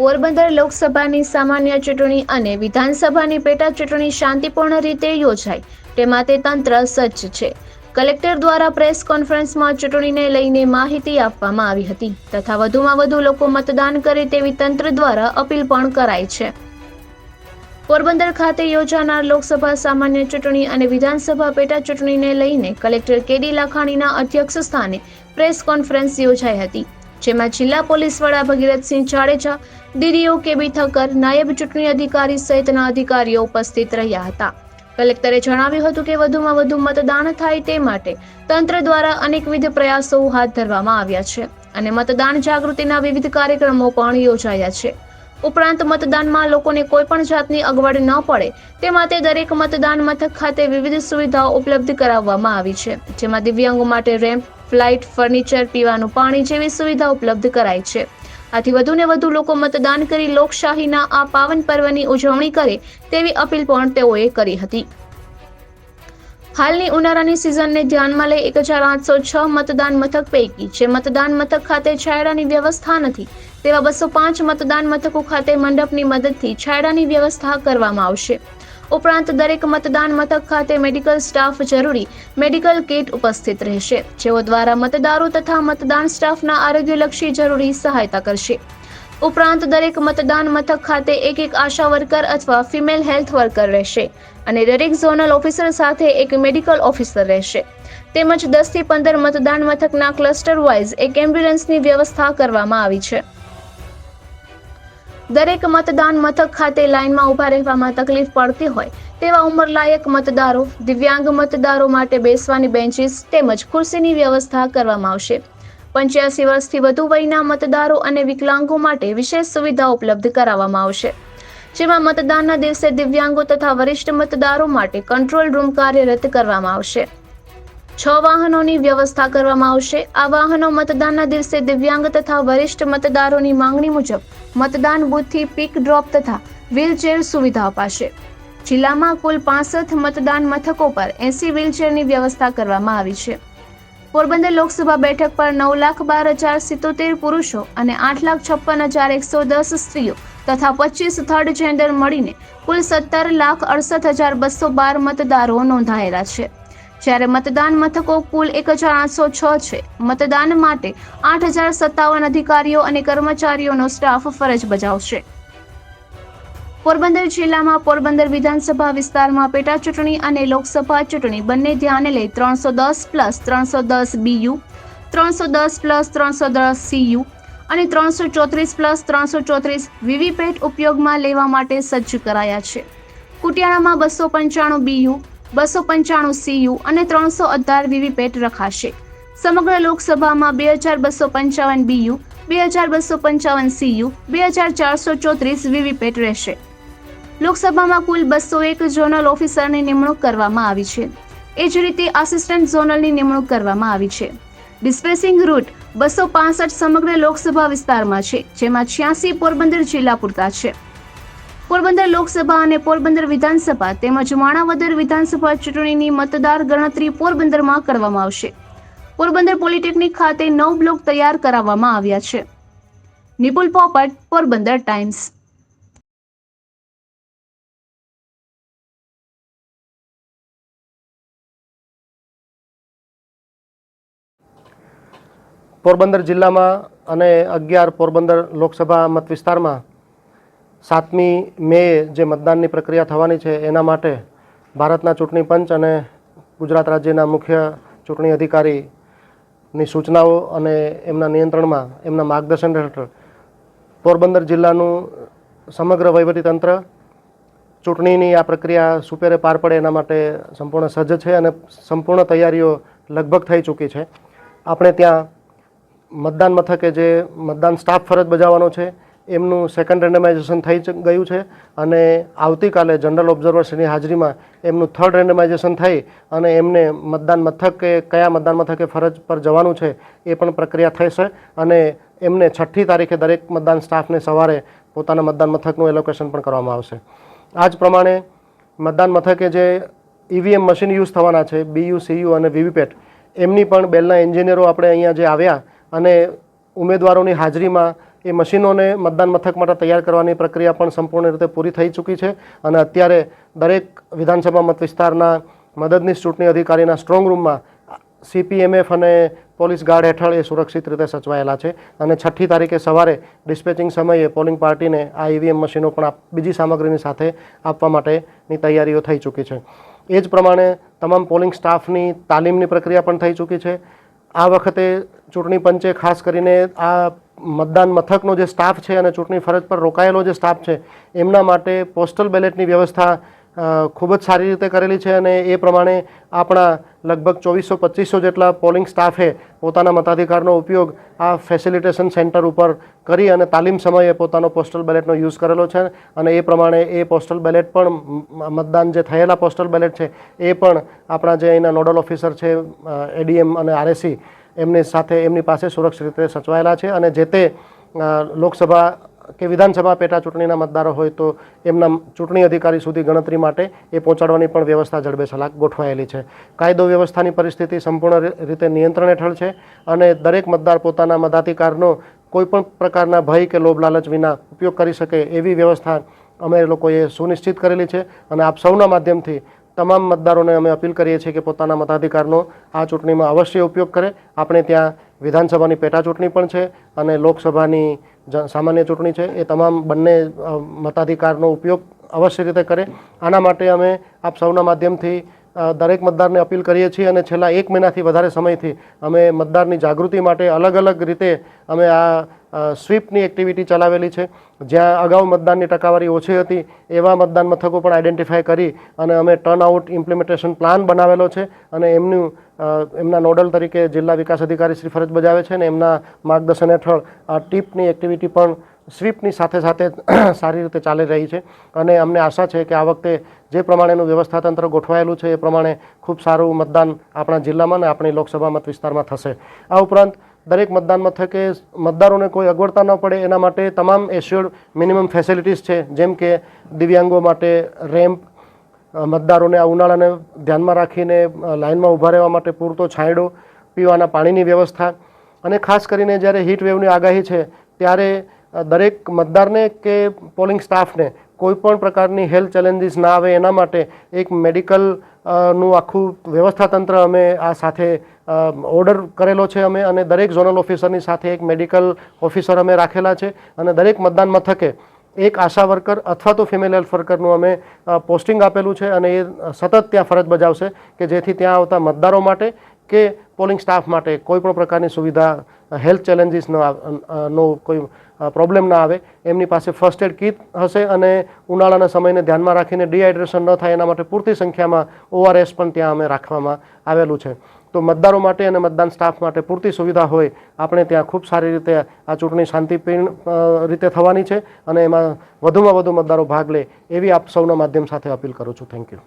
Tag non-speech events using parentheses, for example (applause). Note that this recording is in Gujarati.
પોરબંદર લોકસભાની સામાન્ય ચૂંટણી અને વિધાનસભાની પેટા ચૂંટણી શાંતિપૂર્ણ રીતે યોજાય તે માટે તંત્ર સજ્જ છે. કલેક્ટર દ્વારા પ્રેસ કોન્ફરન્સમાં ચૂંટણીને લઈને માહિતી આપવામાં આવી હતી તથા વધુમાં વધુ લોકો મતદાન કરે તેવી તંત્ર દ્વારા અપીલ પણ કરાઈ છે. પોરબંદર ખાતે યોજાનાર લોકસભા સામાન્ય ચૂંટણી અને વિધાનસભા પેટા ચૂંટણીને લઈને કલેક્ટર કેડી લાખાણીના અધ્યક્ષ સ્થાને પ્રેસ કોન્ફરન્સ યોજાઈ હતી. જેમાં જિલ્લા પોલીસ વડા ભગીરથસિંહ જાડેજા, ડીડીઓ કેબી ઠક્કર, નાયબ ચૂંટણી અધિકારી સહિતના અધિકારીઓ ઉપસ્થિત રહ્યા હતા. કલેક્ટરે જણાવ્યું હતું કે વધુમાં વધુ મતદાન થાય તે માટે તંત્ર દ્વારા અનેકવિધ પ્રયાસો હાથ ધરવામાં આવ્યા છે અને મતદાન જાગૃતિના વિવિધ કાર્યક્રમો પણ યોજાયા છે. ઉપરાંત મતદાનમાં લોકોને કોઈ પણ જાતની અગવડ ન પડે તે માટે દરેક મતદાન મથક ખાતે વિવિધ સુવિધાઓ ઉપલબ્ધ કરાવવામાં આવી છે, જેમાં દિવ્યાંગો માટે રેમ્પ ફ્લાઇટ ફર્નિચર પીવાનું પાણી જેવી સુવિધા ઉપલબ્ધ કરાઈ છે. આથી વધુને વધુ લોકો મતદાન કરી લોકશાહીના આ પાવન પર્વની ઉજવણી કરે તેવી અપીલ પણ તેઓએ કરી હતી. હાલની ઉનાળાની સિઝનને ધ્યાનમાં લઈ એક હજાર આઠસો છ મતદાન મથક પૈકી જે મતદાન મથક ખાતે છાયડાની વ્યવસ્થા નથી, તેવા બસો પાંચ મતદાન મથકો ખાતે મંડપની મદદથી છાયડાની વ્યવસ્થા કરવામાં આવશે. ઉપરાંત દરેક મતદાન મથક ખાતે મેડિકલ સ્ટાફ જરૂરી મેડિકલ કિટ ઉપસ્થિત રહેશે, જેઓ દ્વારા મતદારો તથા મતદાન સ્ટાફના આરોગ્યલક્ષી જરૂરી સહાયતા કરશે. ઉપરાંત દરેક મતદાન મથક ખાતે એક એક આશા વર્કર અથવા ફિમેલ હેલ્થ વર્કર રહેશે અને દરેક ઝોનલ ઓફિસર સાથે એક મેડિકલ ઓફિસર રહેશે. તેમજ દસથી પંદર મતદાન મથકના ક્લસ્ટર વાઇઝ એક એમ્બ્યુલન્સની વ્યવસ્થા કરવામાં આવી છે. દરેક મતદાન મથક ખાતે લાઇનમાં ઊભા રહેવામાં તકલીફ પડતી હોય તેવા ઉંમરલાયક મતદારો, દિવ્યાંગ મતદારો માટે બેસવાની બેન્ચીસ તેમજ ખુરશીની વ્યવસ્થા કરવામાં આવશે. પંચ્યાસી વર્ષથી વધુ વયના મતદારો અને વિકલાંગો માટે વિશેષ સુવિધા ઉપલબ્ધ કરાવવામાં આવશે. જેમાં મતદાનના દિવસે દિવ્યાંગો તથા વરિષ્ઠ મતદારો માટે કંટ્રોલ રૂમ કાર્યરત કરવામાં આવશે. છ વાહનોની વ્યવસ્થા કરવામાં આવશે. આ વાહનો મતદાનના દિવસે દિવ્યાંગ તથા વરિષ્ઠ મતદારોની માંગણી મુજબ મતદાન બુથથી પીક ડ્રોપ તથા વ્હીલચેર સુવિધા અપાશે. જિલ્લામાં કુલ પાસઠ મતદાન મથકો પર એસી વ્હીલચેરની વ્યવસ્થા કરવામાં આવી છે. પોરબંદર લોકસભા બેઠક પર નવ લાખ બાર હજાર સિત્તોતેર પુરુષો અને આઠ લાખ છપ્પન હજાર એકસો દસ સ્ત્રીઓ તથા પચીસ થર્ડ જેન્ડર મળીને કુલ સત્તર લાખ અડસઠ હજાર બસો બાર મતદારો નોંધાયેલા છે. જ્યારે મતદાન મથકો કુલ એક હજાર આઠસો છ છે. મતદાન માટે આઠ હજાર સત્તાવન અધિકારીઓ અને કર્મચારીઓનો સ્ટાફ ફરજ બજાવશે. પોરબંદર જિલ્લામાં પોરબંદર વિધાનસભા વિસ્તારમાં પેટા ચૂંટણી અને લોકસભા ચૂંટણી બંને ધ્યાને લઈ ત્રણસો દસ પ્લસ ત્રણસો દસ બીયુ, ત્રણસો દસ પ્લસ ત્રણસો દસ સીયુ અને ત્રણસો ચોત્રીસ પ્લસ ત્રણસો ચોત્રીસ વીવીપેટ ઉપયોગમાં લેવા માટે સજ્જ કરાયા છે. કુટિયાણામાં બસો પંચાણું બીયુ બસો પંચાણું સીયુ અને ત્રણસો અઢાર વીવીપેટ રખાશે. સમગ્ર લોકસભામાં બે હજાર બસો પંચાવન બીયુ બે હજાર બસો પંચાવન સીયુ બે હજાર ચારસો ચોત્રીસ વીવીપેટ રહેશે. લોકસભામાં કુલ બસો એક ઝોનલ ઓફિસરની નિમણૂક કરવામાં આવી છે. એ જ રીતે આસિસ્ટન્ટ ઝોનલની નિમણૂક કરવામાં આવી છે. ડિસ્પેસિંગ રૂટ બસો પાસઠ સમગ્ર લોકસભા વિસ્તારમાં છે, જેમાં છ્યાસી પોરબંદર જિલ્લા પૂરતા છે. પોરબંદર લોકસભા અને પોરબંદર વિધાનસભા તેમજ માણાવદર વિધાનસભા ચૂંટણીની મતદાર ગણતરી પોરબંદરમાં કરવામાં આવશે. પોરબંદર પોલિટેકનિક ખાતે નવ બ્લોક તૈયાર કરાવવામાં આવ્યા છે. નિપુલ પોપટ, પોરબંદર ટાઈમ્સ. પોરબંદર જિલ્લામાં અને અગિયાર પોરબંદર લોકસભા મત વિસ્તારમાં સાતમી મે જે મતદાનની પ્રક્રિયા થવાની છે એના માટે ભારતના ચૂંટણી પંચ અને ગુજરાત રાજ્યના મુખ્ય ચૂંટણી અધિકારીની સૂચનાઓ અને એમના નિયંત્રણમાં એમના માર્ગદર્શન હેઠળ પોરબંદર જિલ્લાનું સમગ્ર વહીવટીતંત્ર ચૂંટણીની આ પ્રક્રિયા સુપેરે પાર પડે એના માટે સંપૂર્ણ સજ્જ છે અને સંપૂર્ણ તૈયારીઓ લગભગ થઈ ચૂકી છે. આપણે ત્યાં મતદાન મથકે જે મતદાન સ્ટાફ ફરજ બજાવવાનો છે એમનું સેકન્ડ રેન્ડમાઇઝેશન થઈ ગયું છે અને આવતીકાલે જનરલ ઓબ્ઝર્વર્સની હાજરીમાં એમનું થર્ડ રેન્ડમાઇઝેશન થઈ અને એમને મતદાન મથકે, કયા મતદાન મથકે ફરજ પર જવાનું છે એ પણ પ્રક્રિયા થશે અને એમને છઠ્ઠી તારીખે દરેક મતદાન સ્ટાફને સવારે પોતાના મતદાન મથકનું એલોકેશન પણ કરવામાં આવશે. આ જ પ્રમાણે મતદાન મથકે જે ઈવીએમ મશીન યુઝ થવાના છે બીયુ સીયુ અને વીવીપેટ એમની પણ બેલના એન્જિનિયરો આપણે અહીંયા જે આવ્યા અને ઉમેદવારોની હાજરીમાં એ મશીનોને મતદાન મથક માટે તૈયાર કરવાની પ્રક્રિયા પણ સંપૂર્ણ રીતે પૂરી થઈ ચૂકી છે અને અત્યારે દરેક વિધાનસભા મત વિસ્તારના મદદનીશ ચૂંટણી અધિકારીના સ્ટ્રોંગ રૂમમાં સીપીએમએફ અને પોલીસ ગાર્ડ હેઠળ એ સુરક્ષિત રીતે સચવાયેલા છે અને છઠ્ઠી તારીખે સવારે ડિસ્પેચિંગ સમયે પોલિંગ પાર્ટીને આ ઈવીએમ મશીનો પણ બીજી સામગ્રીની સાથે આપવા માટેની તૈયારીઓ થઈ ચૂકી છે. એ જ પ્રમાણે તમામ પોલિંગ સ્ટાફની તાલીમની પ્રક્રિયા પણ થઈ ચૂકી છે. આ વખતે ચૂંટણી પંચે ખાસ કરીને આ મતદાન મથકનો જે સ્ટાફ છે અને ચૂંટણી ફરજ પર રોકાયેલો જે સ્ટાફ છે, એમના માટે પોસ્ટલ બેલેટની વ્યવસ્થા ખૂબ જ સારી રીતે કરેલી છે અને એ પ્રમાણે આપણા લગભગ ચોવીસો, પચીસો જેટલા પોલિંગ સ્ટાફે પોતાના મતાધિકારનો ઉપયોગ આ ફેસિલિટેશન સેન્ટર ઉપર કરી અને તાલીમ સમયે પોતાનો પોસ્ટલ બેલેટનો યુઝ કરેલો છે અને એ પ્રમાણે એ પોસ્ટલ બેલેટ પણ મતદાન જે થયેલા પોસ્ટલ બેલેટ છે એ પણ આપણા જે અહીંના નોડલ ઓફિસર છે એડીએમ અને આરએસી એમની સાથે એમની પાસે સુરક્ષિત રીતે સચવાયેલા છે અને જે તે લોકસભા કે વિધાનસભા પેટા ચૂંટણીના મતદારો હોય તો એમના ચૂંટણી અધિકારી સુધી ગણતરી માટે એ પહોંચાડવાની પણ વ્યવસ્થા જડબેસલાક ગોઠવાયેલી છે. કાયદો વ્યવસ્થાની પરિસ્થિતિ સંપૂર્ણ રીતે નિયંત્રણ હેઠળ છે અને દરેક મતદાર પોતાના મતાધિકારનો કોઈપણ પ્રકારના ભય કે લોભ લાલચ વિના ઉપયોગ કરી શકે એવી વ્યવસ્થા અમે લોકોએ સુનિશ્ચિત કરેલી છે અને આપ સૌના માધ્યમથી તમામ મતદારોને અમે અપીલ કરીએ છીએ કે પોતાના મતાધિકારનો આ ચૂંટણીમાં અવશ્ય ઉપયોગ કરે. આપણે ત્યાં વિધાનસભાની પેટા ચૂંટણી પણ છે અને લોકસભાની સામાન્ય ચૂંટણી છે. એ તમામ બંને મતાધિકારનો ઉપયોગ અવશ્ય રીતે કરે. આના માટે અમે આપ સૌના માધ્યમથી દરેક મતદારને અપીલ કરીએ છીએ અને છેલ્લા એક મહિનાથી વધારે સમયથી અમે મતદારની જાગૃતિ માટે અલગ અલગ રીતે અમે આ સ્વીપની એક્ટિવિટી ચલાવેલી છે. જ્યાં અગાઉ મતદાનની ટકાવારી ઓછી હતી, એવા મતદાન મથકો પણ આઈડેન્ટિફાય કરી અને અમે ટર્ન આઉટ ઇમ્પ્લિમેન્ટેશન પ્લાન બનાવેલો છે અને એમનું એમના નોડલ તરીકે જિલ્લા વિકાસ અધિકારી શ્રી ફરજ બજાવે છે અને એમના માર્ગદર્શન હેઠળ આ ટીપની એક્ટિવિટી પણ સ્વીપની સાથે સાથે (clears throat) સારી રીતે ચાલી રહી છે. અને અમને આશા છે કે આ વખતે જે પ્રમાણેનું વ્યવસ્થા તંત્ર ગોઠવાયેલું છે એ પ્રમાણે ખૂબ સારું મતદાન આપણા જિલ્લામાં અને આપણી લોકસભા મત વિસ્તારમાં થશે. આ ઉપરાંત દરેક મતદાન મથકે મતદારોને કોઈ અગવડતા ન પડે, એના માટે તમામ એશ્યોર્ડ મિનિમમ ફેસિલિટીઝ છે, જેમ કે દિવ્યાંગો માટે રેમ્પ મતદારોને આ ઉનાળાને ધ્યાનમાં રાખીને લાઇનમાં ઊભા રહેવા માટે પૂરતો છાંયડો, પીવાના પાણીની વ્યવસ્થા અને ખાસ કરીને જ્યારે હીટ વેવની આગાહી છે, ત્યારે દરેક મતદારને કે પોલિંગ સ્ટાફને કોઈ પણ પ્રકારની હેલ્થ ચેલેન્જીસ ના આવે એના માટે એક મેડિકલનું આખું વ્યવસ્થા તંત્ર અમે આ સાથે ઓર્ડર કરેલો છે અમે અને દરેક ઝોનલ ઓફિસરની સાથે એક મેડિકલ ઓફિસર અમે રાખેલા છે અને દરેક મતદાન મથકે એક આશા વર્કર અથવા તો ફિમેલ હેલ્થ વર્કરનું અમે પોસ્ટિંગ આપેલું છે અને એ સતત ત્યાં ફરજ બજાવશે કે જેથી ત્યાં આવતા મતદારો માટે કે પોલિંગ સ્ટાફ માટે કોઈ પણ પ્રકારની સુવિધા હેલ્થ ચેલેન્જીસ ન નો કોઈ પ્રોબ્લેમ ના આવે. એમની પાસે ફર્સ્ટ એડ કીટ હશે અને ઉનાળાના સમયને ધ્યાનમાં રાખીને ડિહાઇડ્રેશન ન થાય એના માટે પૂરતી સંખ્યામાં ઓઆરએસ પણ ત્યાં અમે રાખવામાં આવેલું છે. તો મતદારો માટે અને મતદાન સ્ટાફ માટે પૂરતી સુવિધા હોય, આપણે ત્યાં ખૂબ સારી રીતે આ ચૂંટણી શાંતિપૂર્ણ રીતે થવાની છે અને એમાં વધુમાં વધુ મતદારો ભાગ લે એવી આપ સૌના માધ્યમ સાથે અપીલ કરું છું. Thank you